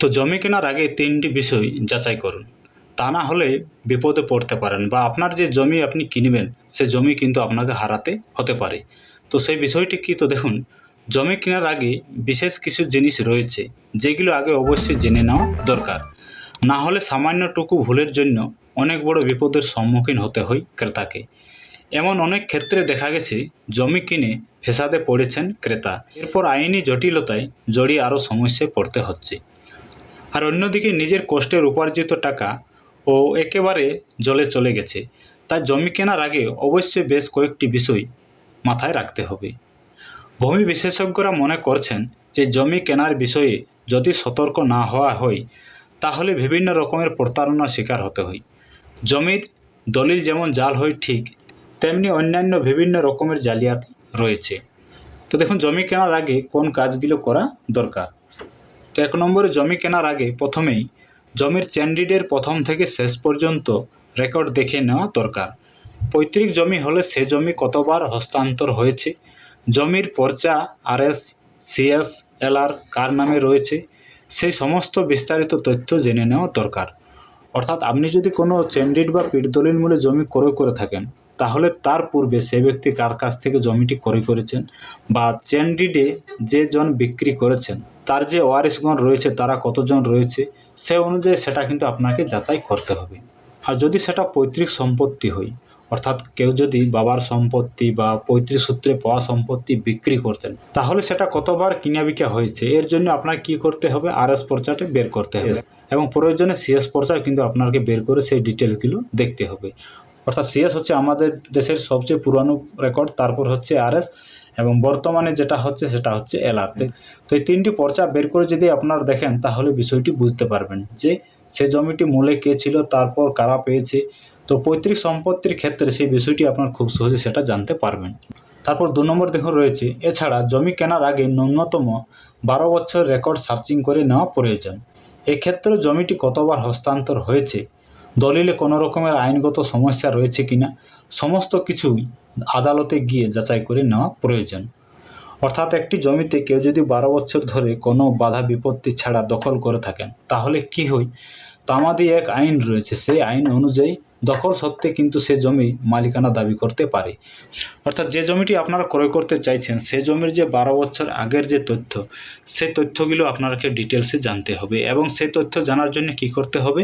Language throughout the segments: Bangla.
তো জমি কেনার আগে তিনটি বিষয় যাচাই করুন। তা না হলে বিপদে পড়তে পারেন বা আপনার যে জমি আপনি কিনবেন, সে জমি কিন্তু আপনাকে হারাতে হতে পারে। তো সেই বিষয়টি কি? তো দেখুন, জমি কেনার আগে বিশেষ কিছু জিনিস রয়েছে, যেগুলো আগে অবশ্যই জেনে নেওয়া দরকার। না হলে সামান্যটুকু ভুলের জন্য অনেক বড় বিপদের সম্মুখীন হতে হয় ক্রেতাকে। এমন অনেক ক্ষেত্রে দেখা গেছে, জমি কিনে ফেসাদে পড়েছেন ক্রেতা। এরপর আইনি জটিলতায় জড়িয়ে আরও সমস্যায় পড়তে হচ্ছে। আর অন্যদিকে নিজের কষ্টের উপার্জিত টাকা ও একেবারে জলে চলে গেছে। তাই জমি কেনার আগে অবশ্যই বেশ কয়েকটি বিষয় মাথায় রাখতে হবে। ভূমি বিশেষজ্ঞরা মনে করছেন যে জমি কেনার বিষয়ে যদি সতর্ক না হওয়া হয়, তাহলে বিভিন্ন রকমের প্রতারণার শিকার হতে হয়। জমির দলিল যেমন জাল হয় ঠিক, তেমনি অন্যান্য বিভিন্ন রকমের জালিয়াতি রয়েছে। তো দেখুন, জমি কেনার আগে কোন কাজগুলো করা দরকার? তো এক নম্বরে জমি কেনার আগে প্রথমেই জমির চ্যান্ডিডের প্রথম থেকে শেষ পর্যন্ত রেকর্ড দেখে নেওয়া দরকার। পৈতৃক জমি হলে সে জমি কতবার হস্তান্তর হয়েছে, জমির পর্চা, আরএস, সিএস, এলআর, কার নামে রয়েছে, সেই সমস্ত বিস্তারিত তথ্য জেনে নেওয়া দরকার। অর্থাৎ আপনি যদি কোনো চ্যান্ডিড বা পিঠদলিল মূলে জমি ক্রয় করে থাকেন, তাহলে তার পূর্বে সে ব্যক্তি কার কাছ থেকে জমিটি ক্রয় করেছেন বা চ্যান্ডিডে যে জন বিক্রি করেছেন। তার যে ওয়ারিশগণ রয়েছে তারা কতজন রয়েছে সে অনুযায়ী সেটা কিন্তু আপনাকে যাচাই করতে হবে। আর যদি সেটা পৈতৃক সম্পত্তি হয় অর্থাৎ কেউ যদি বাবার সম্পত্তি বা পৈতৃক সূত্রে পাওয়া সম্পত্তি বিক্রি করতেন তাহলে সেটা কতবার কিনা বিকা হয়েছে এর জন্য আপনাকে কী করতে হবে? আর এস পর্চাটে বের করতে হবে। এবং প্রয়োজনে সিএস পর্চা কিন্তু আপনাকে বের করে সেই ডিটেলসগুলো দেখতে হবে। অর্থাৎ সিএস হচ্ছে আমাদের দেশের সবচেয়ে পুরানো রেকর্ড তারপর হচ্ছে আরএস। এবং বর্তমানে যেটা হচ্ছে সেটা হচ্ছে এলআরতে তো এই তিনটি পর্চা বের করে যদি আপনারা দেখেন তাহলে বিষয়টি বুঝতে পারবেন যে সে জমিটি মূলে কে ছিল তারপর কারা পেয়েছে। তো পৈতৃক সম্পত্তির ক্ষেত্রে সেই বিষয়টি আপনার খুব সহজে সেটা জানতে পারবেন। তারপর দু নম্বর দেখুন রয়েছে এছাড়া জমি কেনার আগে ন্যূনতম বারো বছর রেকর্ড সার্চিং করে নেওয়া প্রয়োজন। এক্ষেত্রে জমিটি কতবার হস্তান্তর হয়েছে দলিলে কোনো রকমের আইনগত সমস্যা রয়েছে কিনা সমস্ত কিছুই আদালতে গিয়ে যাচাই করে নেওয়া প্রয়োজন। অর্থাৎ একটি জমিতে কেউ যদি বারো বছর ধরে কোনো বাধা বিপত্তি ছাড়া দখল করে থাকেন, তাহলে কি হয়? তামাদি এক আইন রয়েছে, সেই আইন অনুযায়ী দখল সত্ত্বে কিন্তু সে জমি মালিকানা দাবি করতে পারে। অর্থাৎ যে জমিটি আপনারা ক্রয় করতে চাইছেন, সে জমির যে বারো বছর আগের যে তথ্য সেই তথ্যগুলো আপনাকে ডিটেলসে জানতে হবে এবং সেই তথ্য জানার জন্য কি করতে হবে?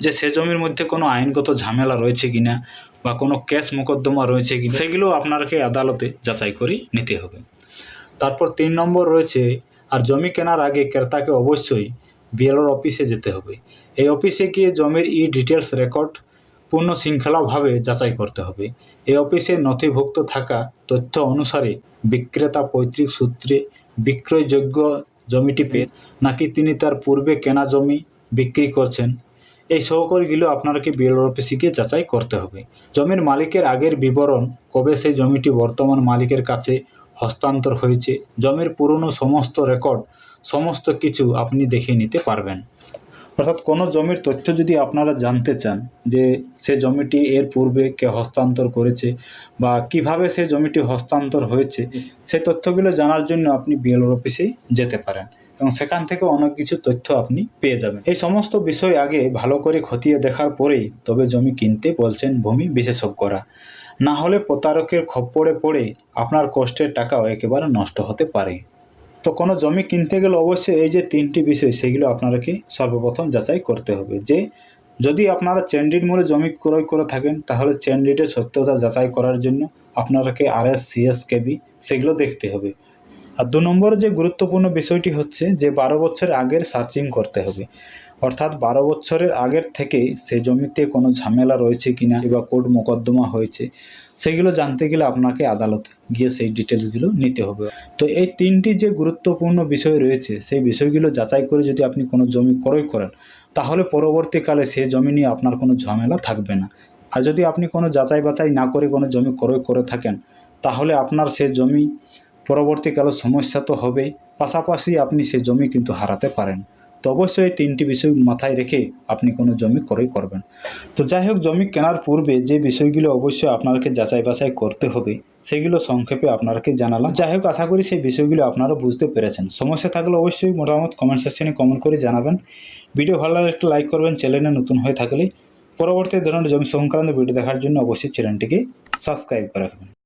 যে সে জমির মধ্যে কোনো আইনগত ঝামেলা রয়েছে কিনা বা কোনো কেস মোকদ্দমা রয়েছে কিনা, সেগুলো আপনাকে আদালতে যাচাই করে নিতে হবে। তারপর তিন নম্বর রয়েছে, আর জমি কেনার আগে ক্রেতাকে অবশ্যই বিএলওর অফিসে যেতে হবে। এই অফিসে গিয়ে জমির ই ডিটেলস রেকর্ড পূর্ণ শৃঙ্খলাভাবে যাচাই করতে হবে। এই অফিসে নথিভুক্ত থাকা তথ্য অনুসারে বিক্রেতা পৈতৃক সূত্রে বিক্রয়যোগ্য জমিটি পেয়ে নাকি তিনি তার পূর্বে কেনা জমি বিক্রি করছেন এই সহকারীগুলো আপনাকে বিএলওর অফিসে যাচাই করতে হবে। জমির মালিকের আগের বিবরণ কবে সেই জমিটি বর্তমান মালিকের কাছে হস্তান্তর হয়েছে, জমির পুরনো সমস্ত রেকর্ড, সমস্ত কিছু আপনি দেখে নিতে পারবেন। অর্থাৎ কোনো জমির তথ্য যদি আপনারা জানতে চান যে সে জমিটি এর পূর্বে কে হস্তান্তর করেছে বা কীভাবে সে জমিটি হস্তান্তর হয়েছে সেই তথ্যগুলো জানার জন্য আপনি বিএলওর অফিসে যেতে পারেন। এবং সেখান থেকে অনেক কিছু তথ্য আপনি পেয়ে যাবেন। এই সমস্ত বিষয় আগে ভালো করে খতিয়ে দেখার পরেই তবে জমি কিনতে বলছেন ভূমি বিশেষজ্ঞরা। না হলে প্রতারকের খপ্পরে পড়ে আপনার কষ্টের টাকাও একেবারে নষ্ট হতে পারে। তো কোনো জমি কিনতে গেলে অবশ্যই এই যে তিনটি বিষয়, সেগুলো আপনাকে সর্বপ্রথম যাচাই করতে হবে যে, যদি আপনারা চ্যান্ডিড মূলে জমি ক্রয় করে থাকেন, তাহলে চ্যান্ডিডের সত্যতা যাচাই করার জন্য আপনাকে আর এস সিএস কেবি সেগুলো দেখতে হবে। আর দু নম্বর যে গুরুত্বপূর্ণ বিষয়টি হচ্ছে যে বারো বছর আগের সার্চিং করতে হবে। অর্থাৎ বারো বছরের আগের থেকে সে জমিতে কোনো ঝামেলা রয়েছে কিনা বা কোর্ট মোকদ্দমা হয়েছে, সেগুলো জানতে গেলে আপনাকে আদালতে গিয়ে সেই ডিটেলসগুলো নিতে হবে। তো এই তিনটি যে গুরুত্বপূর্ণ বিষয় রয়েছে, সেই বিষয়গুলো যাচাই করে যদি আপনি কোনো জমি ক্রয় করেন, তাহলে পরবর্তীকালে সে জমি নিয়ে আপনার কোনো ঝামেলা থাকবে না। আর যদি আপনি কোনো যাচাই বাছাই না করে কোনো জমি ক্রয় করে থাকেন, তাহলে আপনার সে জমি পরবর্তীকালে সমস্যা তো হবেই পাশাপাশি আপনি সে জমি কিন্তু হারাতে পারেন। তো অবশ্যই তিনটি বিষয় মাথায় রেখে আপনি কোনো জমি ক্রয় করবেন। তো যাই হোক, জমি কেনার পূর্বে যে বিষয়গুলো অবশ্যই আপনাকে যাচাই বাছাই করতে হবে, সেগুলো সংক্ষেপে আপনাকে জানালাম। যাই হোক, আশা করি সেই বিষয়গুলো আপনারা বুঝতে পেরেছেন। সমস্যা থাকলে অবশ্যই মোটামুটি কমেন্ট সেকশনে কমেন্ট করে জানাবেন। ভিডিও ভালো লাগলে একটু লাইক করবেন চ্যানেলে নতুন হয়ে থাকলে। পরবর্তী ধরনের জমি সংক্রান্ত ভিডিও দেখার জন্য অবশ্যই চ্যানেলটিকে সাবস্ক্রাইব করে রাখবেন।